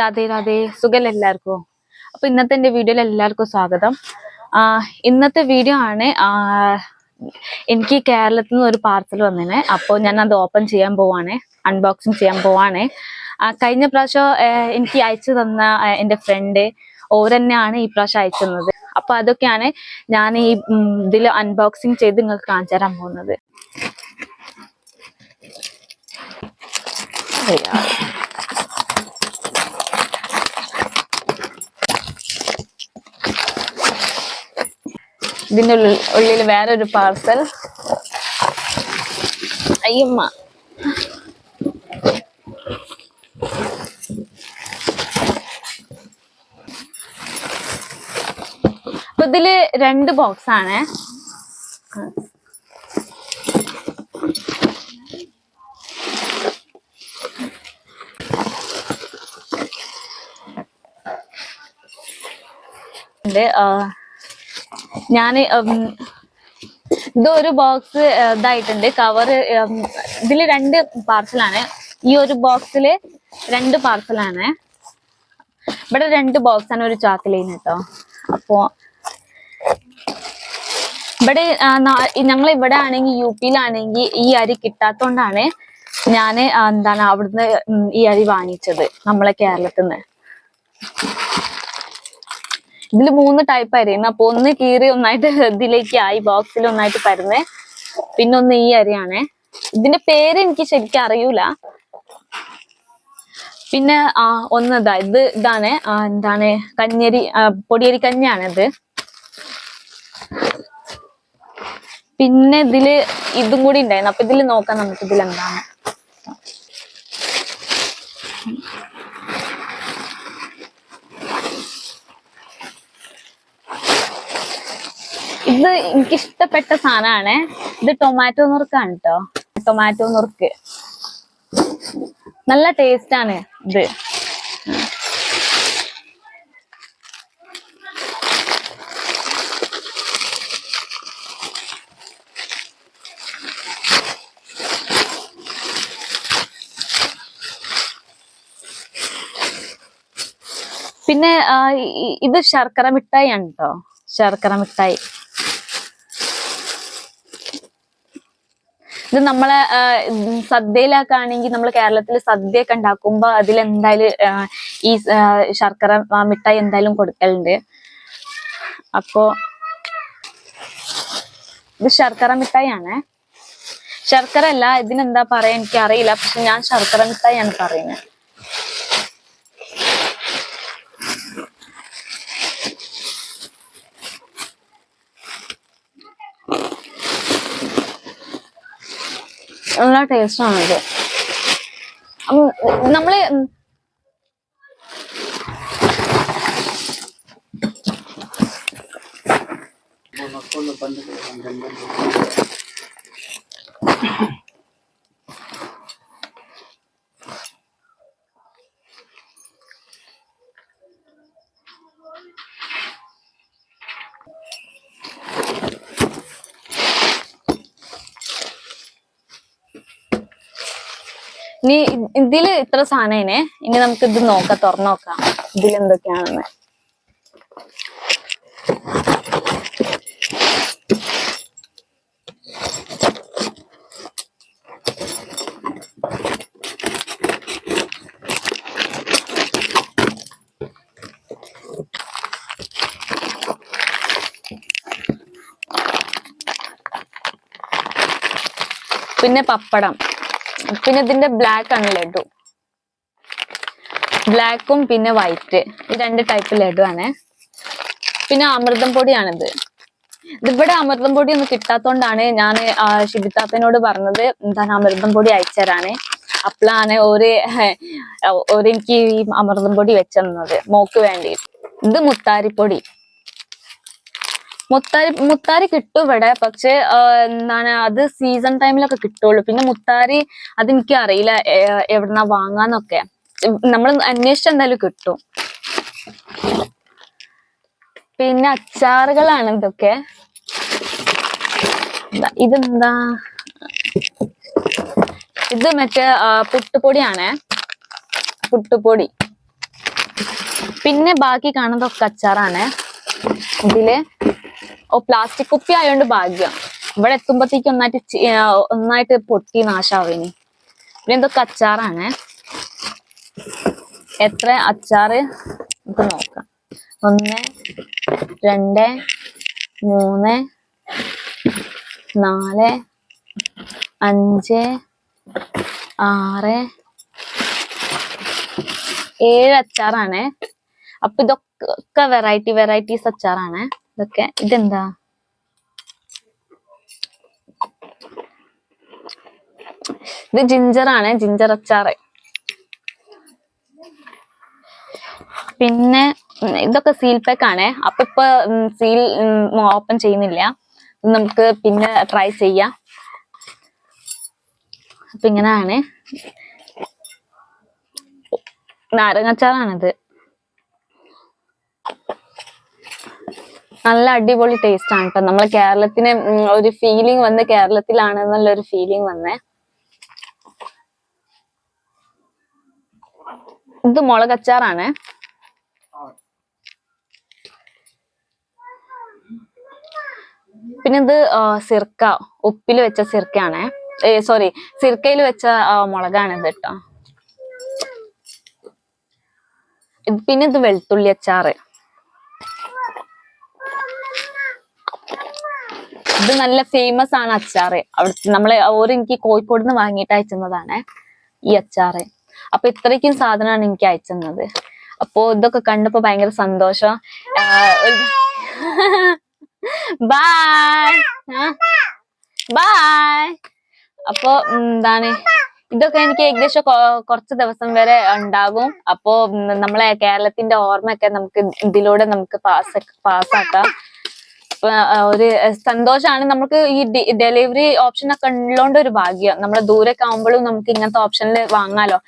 രാധേ രാധേ സുഖല്ല എല്ലാവർക്കും. അപ്പൊ ഇന്നത്തെ എന്റെ വീഡിയോയിൽ എല്ലാവർക്കും സ്വാഗതം. ഇന്നത്തെ വീഡിയോ ആണ് എനിക്ക് കേരളത്തിൽ നിന്ന് ഒരു പാർസൽ വന്നേനെ. അപ്പോൾ ഞാൻ അത് ഓപ്പൺ ചെയ്യാൻ പോവാണ് അൺബോക്സിങ് ചെയ്യാൻ പോവാണ്. കഴിഞ്ഞ പ്രാവശ്യം എനിക്ക് അയച്ചു തന്ന എന്റെ ഫ്രണ്ട് ഓരെന്നെയാണ് ഈ പ്രാവശ്യം അയച്ചു തന്നത്. അപ്പൊ അതൊക്കെയാണ് ഞാൻ ഈ ഇതിൽ അൺബോക്സിങ് ചെയ്ത് നിങ്ങൾക്ക് കാണിച്ചു തരാൻ പോകുന്നത്. ഇതിന്റെ ഉള്ളിൽ ഉള്ളിൽ വേറൊരു പാർസൽ. അയ്യമ്മ. അപ്പൊ ഇതിൽ രണ്ട് ബോക്സ് ആണ്. ഉണ്ട്. ഞാൻ ഇതൊരു ബോക്സ് ഇതായിട്ടുണ്ട്. കവർ ഇതിൽ രണ്ട് പാർസലാണ് ഈ ഒരു ബോക്സിൽ രണ്ട് പാർസലാണ് ഇവിടെ രണ്ട് ബോക്സ് ആണ് ഒരു ചാക്കിലേന് കേട്ടോ അപ്പോ ഇവിടെ ഞങ്ങൾ ഇവിടെ ആണെങ്കിൽ യു പിയിലാണെങ്കിൽ ഈ അരി കിട്ടാത്തോണ്ടാണ് ഞാൻ എന്താണ് അവിടുന്ന് ഈ അരി വാങ്ങിച്ചത് നമ്മളെ കേരളത്തിൽ നിന്ന് ഇതിൽ മൂന്ന് ടൈപ്പ് അരിയാണ്. അപ്പൊ ഒന്ന് കീറി ഒന്നായിട്ട് ഇതിലേക്ക് ആയി ബോക്സിൽ ഒന്നായിട്ട് പരുന്നേ. പിന്നെ ഒന്ന് ഈ അരിയാണേ. ഇതിന്റെ പേര് എനിക്ക് ശരിക്കും അറിയൂല. പിന്നെ ആ ഒന്ന് ഇതാ ഇത് ഇതാണ്. എന്താണ്? കഞ്ഞരി പൊടിയരി കഞ്ഞിയാണ് ഇത്. പിന്നെ ഇതിൽ ഇതും കൂടി ഉണ്ടായിരുന്നു. അപ്പൊ ഇതിൽ നോക്കാം നമുക്ക് ഇതിൽ എന്താണ് ഇത് എനിക്ക് ഇഷ്ടപ്പെട്ട സാധനമാണ് ഇത് ടൊമാറ്റോ നുറുക്കാണ് കേട്ടോ ടൊമാറ്റോ നുറുക്ക്. നല്ല ടേസ്റ്റ് ആണ് ഇത്. പിന്നെ ഇത് ശർക്കര മിഠായി ആണ് കേട്ടോ ശർക്കര മിഠായി. ഇത് നമ്മളെ സദ്യയിലൊക്കെ ആണെങ്കിൽ നമ്മൾ കേരളത്തിൽ സദ്യയൊക്കെ ഉണ്ടാക്കുമ്പോ അതിൽ എന്തായാലും ഈ ശർക്കര മിഠായി എന്തായാലും കൊടുക്കലുണ്ട്. അപ്പോ ഇത് ശർക്കര മിഠായി ആണ് ശർക്കര അല്ല ഇതിനെന്താ പറയാ എനിക്ക് അറിയില്ല പക്ഷെ ഞാൻ ശർക്കര മിഠായി ആണ് പറയുന്നത് നല്ല ടേസ്റ്റ് ആണ് ഇത്. നമ്മൾ ഇനി ഇതിൽ ഇത്ര സാധനേനെ. ഇനി നമുക്ക് ഇത് നോക്കാം തുറന്നു നോക്കാം. ഇതിൽ എന്തൊക്കെയാണെന്ന്. പിന്നെ പപ്പടം. പിന്നെ ഇതിന്റെ ബ്ലാക്ക് ആണ് ലഡു. ബ്ലാക്കും പിന്നെ വൈറ്റ് ഈ രണ്ട് ടൈപ്പ് ലഡു ആണ്. പിന്നെ അമൃതം പൊടിയാണിത്. ഇതിവിടെ അമൃതം പൊടി ഒന്നും കിട്ടാത്തോണ്ടാണ് ഞാൻ ഷിബിത്താത്തനോട് പറഞ്ഞത് എന്താണ് അമൃതം പൊടി അയച്ചരാണ് അപ്പോഴാണ് ഒരു ഒരു എനിക്ക് ഈ അമൃതം പൊടി വെച്ചത് മോക്ക് വേണ്ടി. ഇത് മുത്താരിപ്പൊടി. മുത്താരി മുത്താരി കിട്ടും ഇവിടെ. പക്ഷെ എന്താണ് അത് സീസൺ ടൈമിലൊക്കെ കിട്ടുള്ളൂ. പിന്നെ മുത്താരി അതെനിക്ക് അറിയില്ല എവിടുന്ന വാങ്ങാന്നൊക്കെ. നമ്മൾ അന്വേഷിച്ച എന്തായാലും കിട്ടും. പിന്നെ അച്ചാറുകളാണ് ഇതൊക്കെ. ഇതെന്താ? ഇത് മറ്റേ പുട്ടുപൊടിയാണ്. പുട്ടുപൊടി. പിന്നെ ബാക്കി കാണുന്നതൊക്കെ അച്ചാറാണ്. ഇതിൽ ഓ പ്ലാസ്റ്റിക് കുപ്പി ആയതുകൊണ്ട് ഭാഗ്യം. ഇവിടെ എത്തുമ്പോഴത്തേക്ക് ഒന്നായിട്ട് ഒന്നായിട്ട് പൊട്ടി നാശാവിനി. പിന്നെ എന്തോ അച്ചാറാണ് എത്ര? അച്ചാറ്? നമുക്ക് നോക്കാം. ഒന്ന് രണ്ട് മൂന്ന് നാല് അഞ്ച് ആറ് ഏഴ് അച്ചാറാണ്. അപ്പൊ ഇതൊക്കെ വെറൈറ്റി വെറൈറ്റീസ് അച്ചാറാണ്. ഇതൊക്കെ. ഇതെന്താ? ഇത് ജിഞ്ചർ ആണ് ജിഞ്ചർ അച്ചാറ്. പിന്നെ ഇതൊക്കെ സീൽ പാക്ക് ആണ്. അപ്പൊ ഇപ്പൊ സീൽ ഓപ്പൺ ചെയ്യുന്നില്ല. നമുക്ക് പിന്നെ ട്രൈ ചെയ്യാം. അപ്പൊ ഇങ്ങനെയാണ് നാരങ്ങാച്ചാറാണിത് നല്ല അടിപൊളി ടേസ്റ്റ് ആണ് കേട്ടോ നമ്മളെ കേരളത്തിന് ഒരു ഫീലിംഗ് വന്ന് കേരളത്തിലാണ് എന്നുള്ള ഒരു ഫീലിംഗ് വന്നേ. ഇത് മുളകച്ചാറാണ് പിന്നെ ഇത് സിർക്ക ഉപ്പിൽ വെച്ച സിർക്കയാണ്. സോറി സിർക്കയിൽ വെച്ച മുളകാണിത് കേട്ടോ പിന്നെ ഇത് വെളുത്തുള്ളി അച്ചാറ്. ഇത് നല്ല ഫേമസ് ആണ് അച്ചാറ്. അവിടുത്തെ നമ്മളെ ഓരോ എനിക്ക് കോഴിക്കോട് നിന്ന് വാങ്ങിയിട്ട് അയച്ചതാണ് ഈ അച്ചാറ്. അപ്പൊ ഇത്രയ്ക്കും സാധനമാണ് എനിക്ക് അയച്ചത് അപ്പോ ഇതൊക്കെ കണ്ടപ്പോ ഭയങ്കര സന്തോഷം. ബായ് ബായ് അപ്പോ എന്താണ്? ഇതൊക്കെ എനിക്ക് ഏകദേശം കുറച്ച് ദിവസം വരെ ഉണ്ടാകും അപ്പോ നമ്മളെ കേരളത്തിന്റെ ഓർമ്മയൊക്കെ നമുക്ക് ഇതിലൂടെ നമുക്ക് പാസ് പാസ്സാക്കാം ഒരു സന്തോഷമാണ് നമുക്ക് ഈ ഡെലിവറി ഓപ്ഷൻ ഒക്കെ ഉള്ളതുകൊണ്ട് ഒരു ഭാഗ്യം നമ്മളെ ദൂരൊക്കെ ആവുമ്പോഴും നമുക്ക് ഇങ്ങനത്തെ ഓപ്ഷനിൽ വാങ്ങാലോ